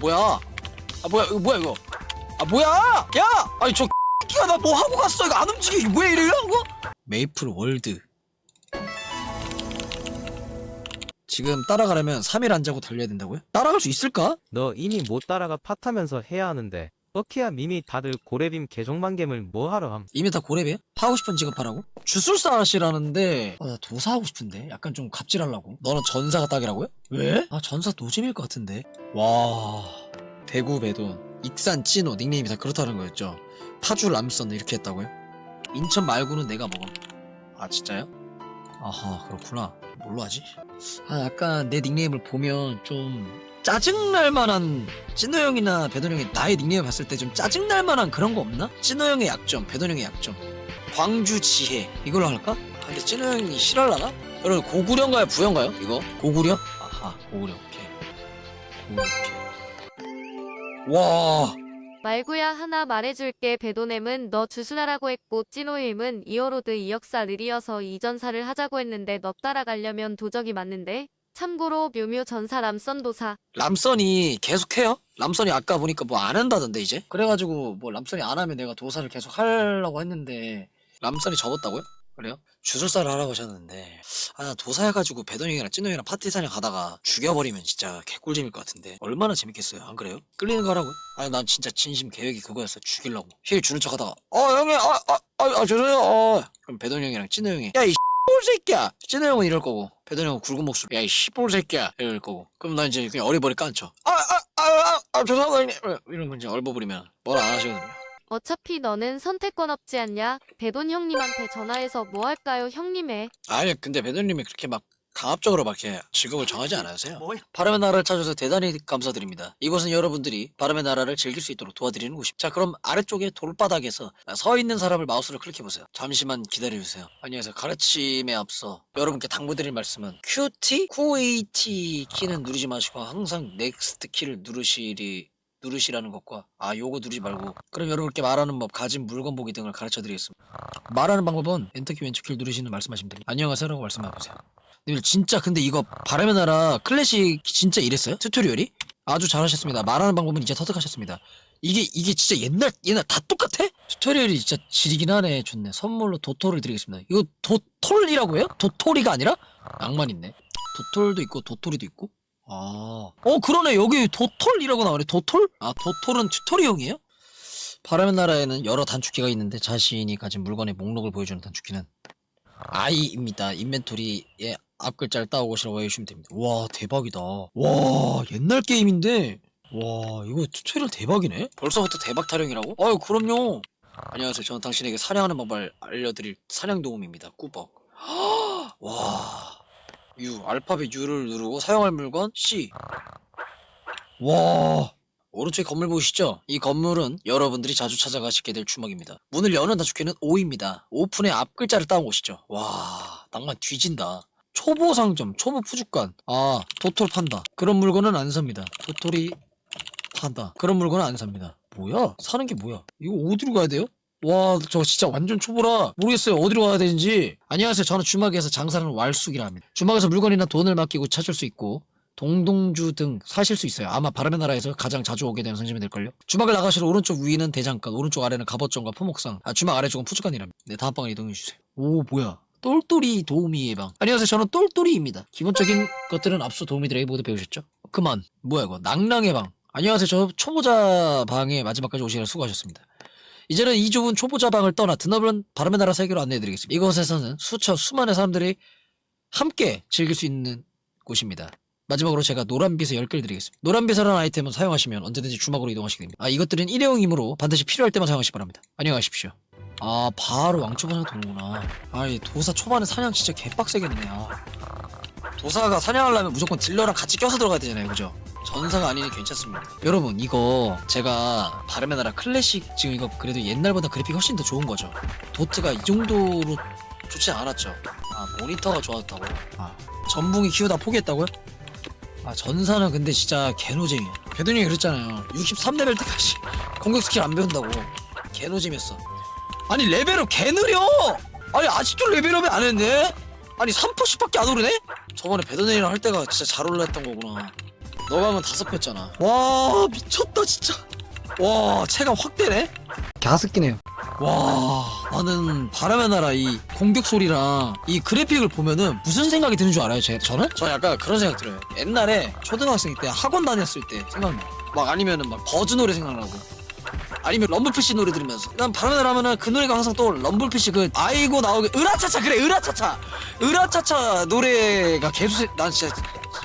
뭐야? 아 뭐야? 이거 뭐야 이거? 아 뭐야? 야! 아니 저 X가 나 뭐 하고 갔어? 이거 안 움직여 이거 왜 이래? 이거 메이플 월드. 지금 따라가려면 3일 안 자고 달려야 된다고요? 따라갈 수 있을까? 너 이미 못 따라가 팟하면서 해야 하는데 어키야 미미 다들 고래빔 개종만겜을 뭐하러 함 이미 다 고렙이야? 하고 싶은 직업 하라고? 주술사 하시라는데 아, 나 도사 하고 싶은데 약간 좀 갑질하려고 너는 전사가 딱이라고요? 왜? 아 전사 노잼일 것 같은데 와 대구 배돈 익산 찐호 닉네임이 다 그렇다는 거였죠 파주 람선 이렇게 했다고요? 인천 말고는 내가 먹어 아 진짜요? 아하 그렇구나 뭘로 하지? 아 약간 내 닉네임을 보면 좀 짜증날 만한 찐호 형이나 배돈 형이 나의 닉네임 봤을 때 좀 짜증날 만한 그런 거 없나? 찐호 형의 약점, 배돈 형의 약점. 광주 지혜 이걸로 할까? 아, 근데 찐호 형이 싫어하려나? 여러분 고구려인가요? 부여인가요? 이거? 고구려? 아하 고구려 오케이. 고구려 오케이. 와 말구야 하나 말해줄게 배도넴은 너 주술하라고 했고 찐호임은 이어로드 이역사 느리어서 이전사를 하자고 했는데 너 따라가려면 도적이 맞는데 참고로 묘묘 전사 람선도사 람선이 계속해요? 람선이 아까 보니까 뭐 안 한다던데 이제? 그래가지고 뭐 람선이 안 하면 내가 도사를 계속 하려고 했는데 람선이 접었다고요? 그래요? 주술사를 하라고 하셨는데 아 나 도사 해가지고 배돈형이랑 찐형이랑 파티 사냥 가다가 죽여버리면 진짜 개꿀잼일 것 같은데 얼마나 재밌겠어요 안 그래요? 끌리는 거 하라고요? 아니 난 진짜 진심 계획이 그거였어 죽이려고 힐 주는 척 하다가 어 형님 아아아 아, 아, 죄송해요 어. 그럼 배돈형이랑 찐형이 야이 볼 새끼야. 찐호 형은 이럴 거고 배돈 형은 굵은 목소리. 야이 씨볼 새끼야. 이럴 거고. 그럼 나 이제 그냥 어리버리 깐쳐. 아아아아 아, 죄송합니다. 형님 이런 거 이제 얼버무리면 뭐라 안 하시거든요. 어차피 너는 선택권 없지 않냐? 배돈 형님한테 전화해서 뭐 할까요 형님의? 아니 근데 배돈님이 그렇게 막 강압적으로 막 이렇게 직업을 정하지 않으세요? 바람의 나라를 찾아서 대단히 감사드립니다. 이곳은 여러분들이 바람의 나라를 즐길 수 있도록 도와드리는 곳입니다 자 그럼 아래쪽에 돌바닥에서 서 있는 사람을 마우스로 클릭해보세요. 잠시만 기다려주세요. 안녕하세요. 가르침에 앞서 여러분께 당부드릴 말씀은 QT, QAT 키는 누르지 마시고 항상 넥스트 키를 누르시리 누르시라는 것과 아 요거 누르지 말고 그럼 여러분께 말하는 법 가진 물건 보기 등을 가르쳐 드리겠습니다. 말하는 방법은 엔터키 왼쪽 키를 누르시는 말씀하시면 됩니다. 안녕하세요라고 말씀해 보세요 님 진짜 근데 이거 바람의 나라 클래식 진짜 이랬어요? 튜토리얼이? 아주 잘하셨습니다 말하는 방법은 이제 터득하셨습니다 이게 이게 진짜 옛날 옛날 다 똑같아? 튜토리얼이 진짜 지리긴 하네 좋네 선물로 도토를 드리겠습니다 이거 도톨이라고 해요? 도토리가 아니라? 낭만 있네 도톨도 있고 도토리도 있고 아, 어 그러네 여기 도톨이라고 나오네 도톨? 아 도톨은 튜토리형이에요? 바람의 나라에는 여러 단축키가 있는데 자신이 가진 물건의 목록을 보여주는 단축키는 I입니다. 인벤토리에 앞 글자를 따오시라고 해주시면 됩니다. 와 대박이다. 와 옛날 게임인데 와 이거 튜토리얼 대박이네. 벌써부터 대박 타령이라고? 아유 그럼요. 안녕하세요. 저는 당신에게 사냥하는 법을 알려드릴 사냥 도움입니다. 꾸벅. 와 U 알파벳 U를 누르고 사용할 물건 C. 와 오른쪽에 건물 보이시죠? 이 건물은 여러분들이 자주 찾아가시게 될 주먹입니다. 문을 여는 단축키는 O입니다. 오픈의 앞 글자를 따온 곳이죠. 와, 낭만 뒤진다. 초보 상점, 초보 푸주간. 아, 도톨 판다. 그런 물건은 안 삽니다. 도톨이 판다. 그런 물건은 안 삽니다. 뭐야? 사는 게 뭐야? 이거 어디로 가야 돼요? 와, 저 진짜 완전 초보라. 모르겠어요. 어디로 가야 되는지. 안녕하세요. 저는 주막에서 장사하는 왈숙이라 합니다. 주막에서 물건이나 돈을 맡기고 찾을 수 있고, 동동주 등 사실 수 있어요. 아마 바람의 나라에서 가장 자주 오게 되는 상점이 될걸요. 주막을 나가시러 오른쪽 위는 대장간, 오른쪽 아래는 갑옷정과 포목상, 아, 주막 아래쪽은 푸주간이랍니다. 네, 다음 방을 이동해 주세요. 오, 뭐야. 똘똘이 도우미 예방. 안녕하세요. 저는 똘똘이입니다. 기본적인 것들은 앞서 도우미들에게 모두 배우셨죠? 그만. 뭐야, 이거. 낭랑 예방. 안녕하세요. 저 초보자 방에 마지막까지 오시느라 수고하셨습니다. 이제는 이 좁은 초보자 방을 떠나 드넓은 바람의 나라 세계로 안내해드리겠습니다. 이곳에서는 수천, 수많은 사람들이 함께 즐길 수 있는 곳입니다. 마지막으로 제가 노란빗을 10개를 드리겠습니다. 노란빗이라는 아이템은 사용하시면 언제든지 주막으로 이동하시게 됩니다. 아 이것들은 일회용이므로 반드시 필요할 때만 사용하시기 바랍니다. 안녕하십시오. 아 바로 왕초보 사냥 도는구나. 아이 도사 초반에 사냥 진짜 개빡세겠네. 아. 도사가 사냥하려면 무조건 딜러랑 같이 껴서 들어가야 되잖아요. 그죠? 전사가 아니니 괜찮습니다. 여러분 이거 제가 바람의 나라 클래식 지금 이거 그래도 옛날보다 그래픽 훨씬 더 좋은 거죠. 도트가 이 정도로 좋지 않았죠. 아 모니터가 좋았다고. 아 전붕이 키우다 포기했다고요? 아 전사는 근데 진짜 개노잼이야 배돈이 그랬잖아요 63레벨 때까지 공격 스킬 안 배운다고 개노잼이었어 아니 레벨업 개 느려. 아니 아직도 레벨업이 안 했네? 아니 3%씩밖에 안 오르네? 저번에 배드네이랑 할 때가 진짜 잘 올랐던 거구나. 너가 하면 다섯 표였잖아. 와 미쳤다 진짜. 와 체감 확 되네? 갸스끼네요. 와 나는 바람의 나라 이 공격 소리랑 이 그래픽을 보면은 무슨 생각이 드는 줄 알아요 제, 저는? 저 약간 그런 생각 들어요. 옛날에 초등학생 때 학원 다녔을 때 생각나 막 아니면은 막 버즈 노래 생각나고 아니면 럼블피쉬 노래 들으면서 난 바람의 나라 하면은 그 노래가 항상 또 럼블피쉬 그 아이고 나오게 으라차차 그래 으라차차 으라차차 노래가 계속 생- 난 진짜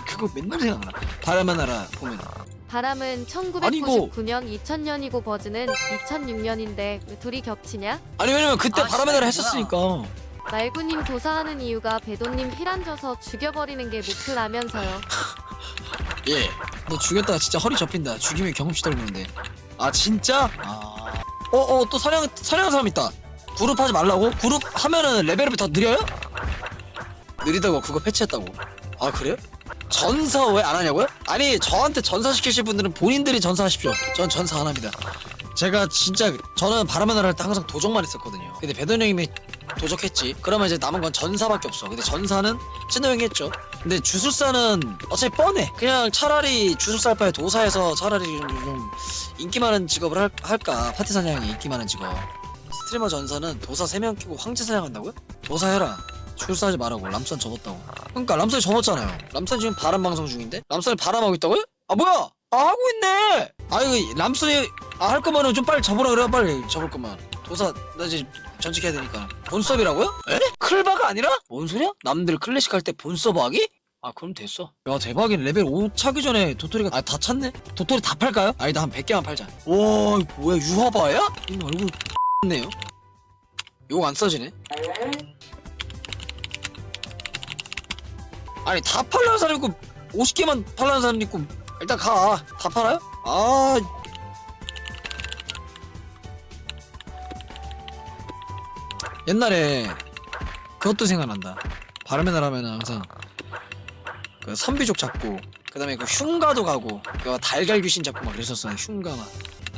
그거 맨날 생각나 바람의 나라 보면 바람은 아니, 이거- 1999년 2000년이고 버즈는 2006년인데 왜 둘이 겹치냐? 아니 왜냐면 그때 아, 바람의 나라 했었으니까 말구님 도사하는 이유가 배도님 힐안 줘서 죽여버리는 게 목표라면서요. 예. 너 죽였다가 진짜 허리 접힌다. 죽이면 경험치 떨구는데. 아 진짜? 아. 어어 또 사냥 사냥한 사람 있다. 그룹 하지 말라고? 그룹 하면은 레벨업이 더 느려요? 느리다고 그거 패치했다고. 아 그래요? 전사 왜 안 하냐고요? 아니 저한테 전사 시키실 분들은 본인들이 전사하십시오. 전 전사 안 합니다. 제가 진짜 저는 바람의 나라 할때 항상 도적만 했었거든요. 근데 배돈 형님이 도적했지. 그러면 이제 남은 건 전사밖에 없어. 근데 전사는 찐호 형이 했죠. 근데 주술사는 어차피 뻔해. 그냥 차라리 주술사 할 바에 도사에서 차라리 좀, 좀 인기 많은 직업을 할, 할까. 파티 사냥이 인기 많은 직업. 스트리머 전사는 도사 3명 끼고 황제 사냥한다고요? 도사 해라. 주술사 하지 말라고. 람선 접었다고. 그러니까 람선이 접었잖아요. 람선 지금 바람 방송 중인데? 람선이 바람하고 있다고요? 아 뭐야? 아 하고 있네. 아 이거 람선이 아, 할 거면은 좀 빨리 접으라 그래 빨리 접을 거면. 도사 나 이제 전직해야 되니까. 본섭이라고요? 에? 클바가 아니라? 뭔 소리야? 남들 클래식 할 때 본서버 하기? 아 그럼 됐어 야 대박이네 레벨 5 차기 전에 도토리가 아 다 찼네 도토리 다 팔까요? 아니다 한 100개만 팔자 와 뭐야 유화바야? 이 얼굴 네요 이거 안 써지네 아니 다 팔라는 사람 있고 50개만 팔라는 사람 있고 일단 가 다 팔아요? 아. 옛날에 그것도 생각난다. 바람의 나라면 항상 그 선비족 잡고 그 다음에 그 흉가도 가고 그 달걀 귀신 잡고 막 그랬었어 흉가 막.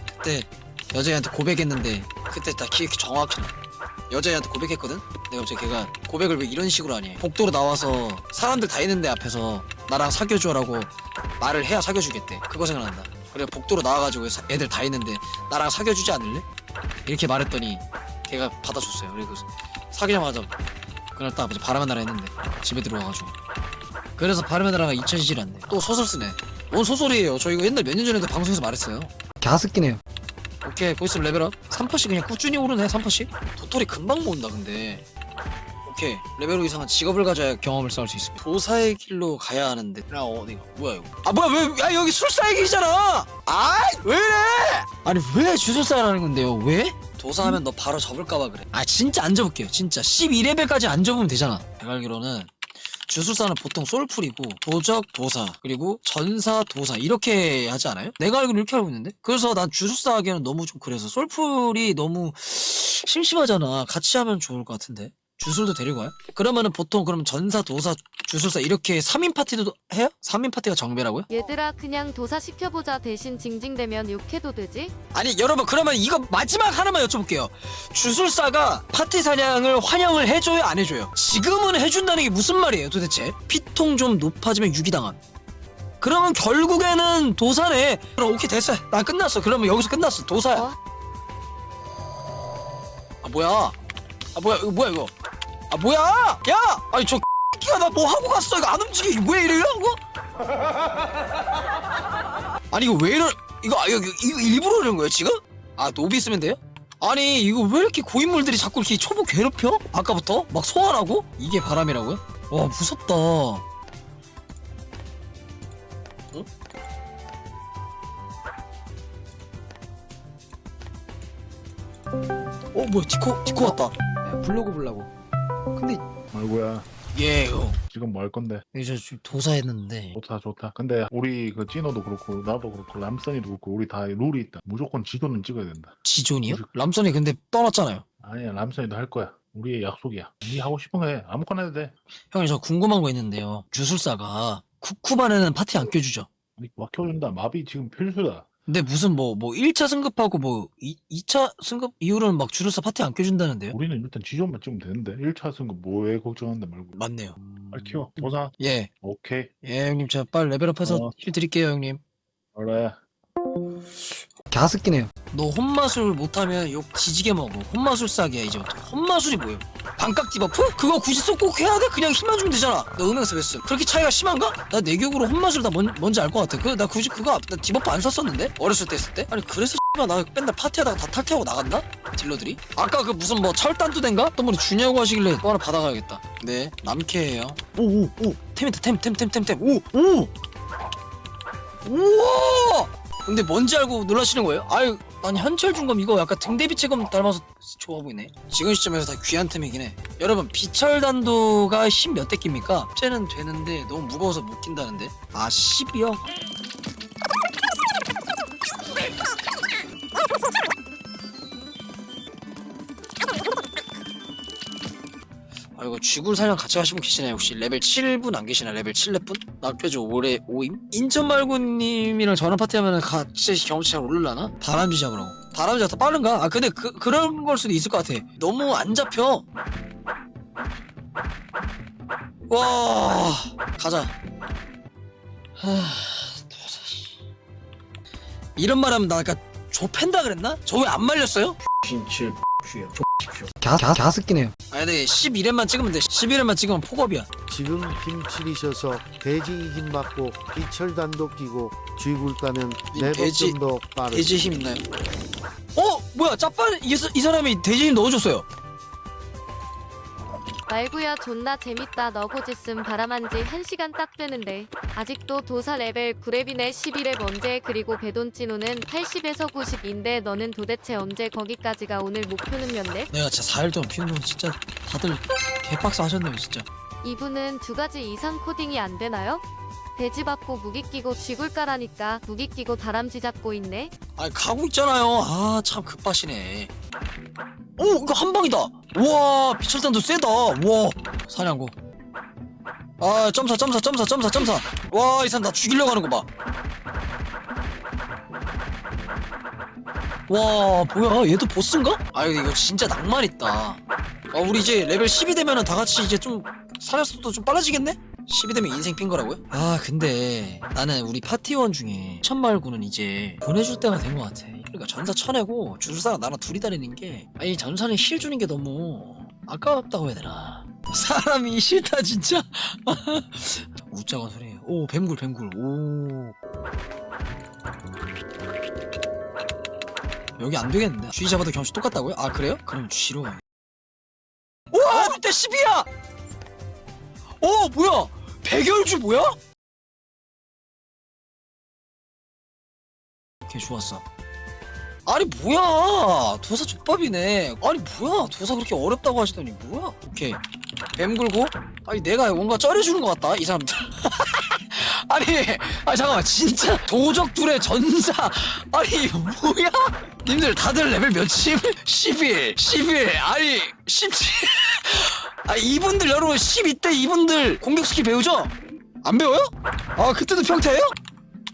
그때 여자애한테 고백했는데 그때 딱 기억이 정확히 나 여자애한테 고백했거든? 근데 갑자기 걔가 고백을 왜 이런 식으로 하니? 복도로 나와서 사람들 다 있는데 앞에서 나랑 사귀어줘라고 말을 해야 사귀어주겠대. 그거 생각난다 그래 복도로 나와가지고 사- 애들 다 있는데 나랑 사귀어주지 않을래? 이렇게 말했더니 걔가 받아줬어요. 그리고 사귀자마자 그날 딱 아버지 바람의 나라 했는데 집에 들어와가지고. 그래서 바람의 나라가 잊혀지질 않네. 또 소설 쓰네. 뭔 소설이에요? 저 이거 옛날 몇 년 전에도 방송에서 말했어요. 갸스끼네요. 오케이 보이스 레벨업. 3%씩 그냥 꾸준히 오르네 3%씩 도토리 금방 모은다 근데 오케이 레벨 5 이상은 직업을 가져야 경험을 쌓을 수 있습니다. 도사의 길로 가야 하는데. 야 어디가 뭐야 이거? 아 뭐야 왜 야 여기 술사의 길이잖아! 아왜 이래! 아니 왜 주술사라는 건데요? 왜? 도사하면 너 바로 접을까봐 그래. 아 진짜 안 접을게요 진짜. 12레벨까지 안 접으면 되잖아. 내가 알기로는 주술사는 보통 솔풀이고 도적 도사 그리고 전사 도사 이렇게 하지 않아요? 내가 알기로 이렇게 알고 있는데? 그래서 난 주술사 하기에는 너무 좀 그래서 솔풀이 너무 심심하잖아. 같이 하면 좋을 것 같은데 주술도 데리고 와요? 그러면은 보통 그럼 전사 도사 주술사 이렇게 3인 파티도 해요? 3인 파티가 정배라고요? 얘들아 그냥 도사 시켜보자. 대신 징징대면 욕해도 되지? 아니 여러분 그러면 이거 마지막 하나만 여쭤볼게요. 주술사가 파티 사냥을 환영을 해줘요? 안 해줘요? 지금은 해준다는 게 무슨 말이에요 도대체? 피통 좀 높아지면 유기당함. 그러면 결국에는 도사네. 그럼 오케이 됐어. 난 끝났어. 그러면 여기서 끝났어. 도사야. 어? 아 뭐야? 아 뭐야? 이거 뭐야 이거 아 뭐야 야 아니 저 X가 나 뭐 하고 갔어 이거 안 움직여 이거 왜 이래요 이거 아니 이거 왜 이러 이거 아, 이거, 이거 일부러 이런 거예요 지금? 아 노비 쓰면 돼요? 아니 이거 왜 이렇게 고인물들이 자꾸 이렇게 초보 괴롭혀? 아까부터 막 소환하고 이게 바람이라고요? 와 무섭다. 어? 어 뭐야 디코 디코 왔다. 야, 블로그 보려고. 근데 아이고야. 예 형. 지금 뭐 할 건데? 이제 지금 도사했는데. 좋다 좋다. 근데 우리 그 찐호도 그렇고 나도 그렇고 람선이도 그렇고 우리 다 룰이 있다. 무조건 지도는 찍어야 된다. 지존이요? 람선이 근데 떠났잖아요. 아니야 람선이도 할 거야. 우리의 약속이야. 네 하고 싶은 거 해. 아무거나 해도 돼. 형님 저 궁금한 거 있는데요. 주술사가 쿠쿠반에는 파티 안 껴주죠? 아니, 막 켜준다. 마비 지금 필수다 근데 무슨 뭐 뭐 1차 승급하고 뭐 2, 2차 승급 이후로는 막 주루사 파티 안 껴준다는데요? 우리는 일단 지존만 찍으면 되는데 1차 승급 뭐에 걱정한다 말고 맞네요. 빨리 키워 보자 예. 오케이 예 형님 제가 빨리 레벨업해서 어. 힐 드릴게요 형님. 그래 갸스끼네요. 너 혼마술 못하면 욕 뒤지게 먹어. 혼마술 싸기야 이제부터. 혼마술이 뭐예요? 반각 디버프? 그거 굳이 쏙꼭 해야 돼? 그냥 힘만 주면 되잖아. 너몇 쓴? 그렇게 차이가 심한가? 나내 기억으로 혼마술 다 뭔, 뭔지 알 것 같아. 그 나 굳이 그거 나 디버프 안 썼었는데? 어렸을 때 했을 때? 아니 그래서 X가 나 맨날 파티하다가 다 탈퇴하고 나간다? 딜러들이? 아까 그 무슨 뭐 철단두대인가? 또 뭐니 주냐고 하시길래 또 하나 받아가야겠다. 네 남캐예요. 오오오 템이다 템 템 템 템 템 오 오. 우와! 근데 뭔지 알고 놀라시는 거예요? 아유, 난 현철 중검 이거 약간 등대비 체검 닮아서 좋아 보이네. 지금 시점에서 다 귀한 템이긴 해. 여러분, 비철 단도가 10몇대 깁니까? 쟤는 되는데 너무 무거워서 못 낀다는데. 아, 10이요? 아 이거 쥐굴 사냥 같이 하시면 계시나요? 혹시 레벨 7분 안 계시나? 레벨 7렙분? 낙표조 올해 5임? 인천말구님이랑 전화 파티하면 같이 경험치 잘 오르려나? 바람쥐 잡으라고 바람쥐가 더 빠른가? 아 근데 그, 그런 걸 수도 있을 것 같아 너무 안 잡혀 와 가자 하... 이런 말 하면 나 아까 좁힌다 그랬나? 저 왜 안 말렸어요? 진칠 쥐요. 갸, 갸, 갸스끼네요 아니 근데 11렙만 찍으면 돼 11렙만 찍으면 폭업이야 지금 힘칠이셔서 돼지 힘 받고 비철단도 끼고 쥐굴 따면 이 네법 돼지- 정도 빠르. 돼지 힘 있나요? 어? 뭐야 짭반 이, 사- 이 사람이 돼지 힘 넣어줬어요 말구야 존나 재밌다 너고지씀 바람한지 1시간 딱 되는데 아직도 도사 레벨 9렙이네 11렙 언제 그리고 배돈찌노는 80에서 90인데 너는 도대체 언제 거기까지가 오늘 목표는 몇 렙? 내가 진짜 4일 동안 피운 건 진짜 다들 개박스 하셨네요 진짜 이분은 두 가지 이상 코딩이 안 되나요? 돼지 받고 무기 끼고 쥐굴 까라니까 무기 끼고 다람쥐 잡고 있네. 아 가고 있잖아요. 아 참 급하시네. 오 이거 한 방이다. 우와 비철단도 세다. 우와 사냥고. 아 점사 점사 점사 점사 점사. 와이 사람 나 죽이려고 하는 거 봐 와 뭐야? 얘도 보스인가? 아 이거 진짜 낭만 있다. 아 우리 이제 레벨 10이 되면은 다 같이 이제 좀 사냥 속도 좀 빨라지겠네? 10이 되면 인생 핀 거라고요? 아 근데 나는 우리 파티원 중에 천말구는 이제 보내줄 때가 된 것 같아 그러니까 전사 쳐내고 주술사가 나랑 둘이 다니는 게 아니 전사는 힐 주는 게 너무 아깝다고 해야 되나 사람이 싫다 진짜 웃자고 소리 오 뱀굴 뱀굴 오 여기 안 되겠는데 쥐 잡아도 경치 똑같다고요? 아 그래요? 그럼 쥐로 가야 우와 밑에 10이야 어 뭐야 백열주 뭐야? 오케이 좋았어. 아니 뭐야? 도사 족밥이네. 아니 뭐야? 도사 그렇게 어렵다고 하시더니 뭐야? 오케이. 뱀 굴고? 아니 내가 뭔가 쩔어주는 것 같다 이 사람들. 아니 아 잠깐만. 진짜 도적 둘의 전사. 아니 뭐야? 님들 다들 레벨 몇십? 11 11 아니 17 아 이분들 여러분 12대 이분들 공격 스킬 배우죠? 안 배워요? 아 그때도 평타예요?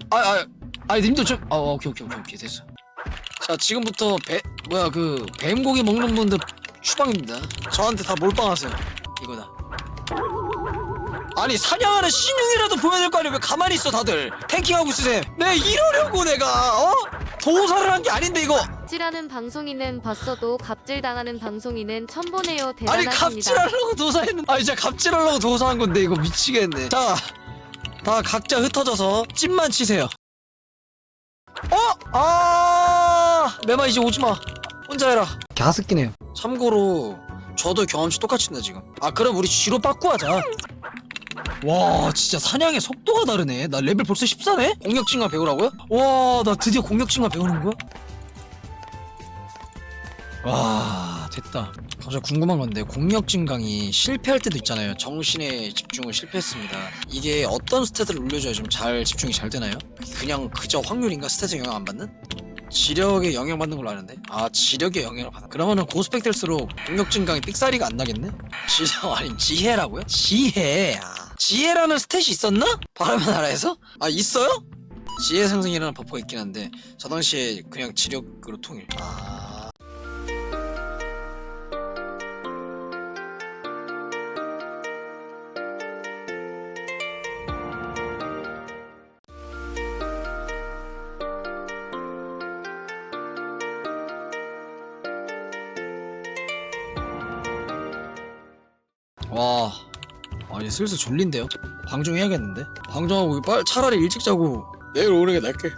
아, 아, 아니 님들 좀, 아 오케이 오케이 오케이 오케이 됐어. 자 지금부터 배 뭐야 그 뱀고기 먹는 분들 추방입니다. 저한테 다 몰빵하세요. 이거다. 아니 사냥하는 신용이라도 보여야 될 거 아니야 왜 가만히 있어 다들 탱킹하고 있으세요. 내 이러려고 내가 어 도사를 한 게 아닌데 이거. 갑질하는 방송인은 봤어도 갑질 당하는 방송인은 처음 보네요 아니 대단하십니다. 갑질하려고 도사했는 아니 진짜 갑질하려고 도사한 건데 이거 미치겠네. 자다 각자 흩어져서 찜만 치세요. 어? 아 매마 이제 오지마. 혼자 해라. 갸스끼네요. 참고로 저도 경험치 똑같이 나 지금. 아 그럼 우리 쥐로 빠꾸 하자 와 진짜 사냥의 속도가 다르네 나 레벨 벌써 14네? 공격진강 배우라고요? 와 나 드디어 공격진강 배우는 거야? 와 됐다 갑자기 궁금한 건데 공력 증강이 실패할 때도 있잖아요 정신의 집중을 실패했습니다 이게 어떤 스탯을 올려줘야 좀 잘 집중이 잘 되나요? 그냥 그저 확률인가 스탯에 영향 안 받는? 지력에 영향 받는 걸로 아는데 아 지력에 영향을 받아 그러면은 고스펙 될수록 공격 증강이 삑사리가 안 나겠네? 지력 아니 지혜라고요? 지혜 아, 지혜라는 스탯이 있었나? 바람의 나라에서? 아 있어요? 지혜 상승이라는 버퍼가 있긴 한데 저 당시에 그냥 지력으로 통일. 아. 와, 아 이제 슬슬 졸린데요? 방종해야겠는데? 방종하고 빨 차라리 일찍 자고 내일 오는 게 나을게.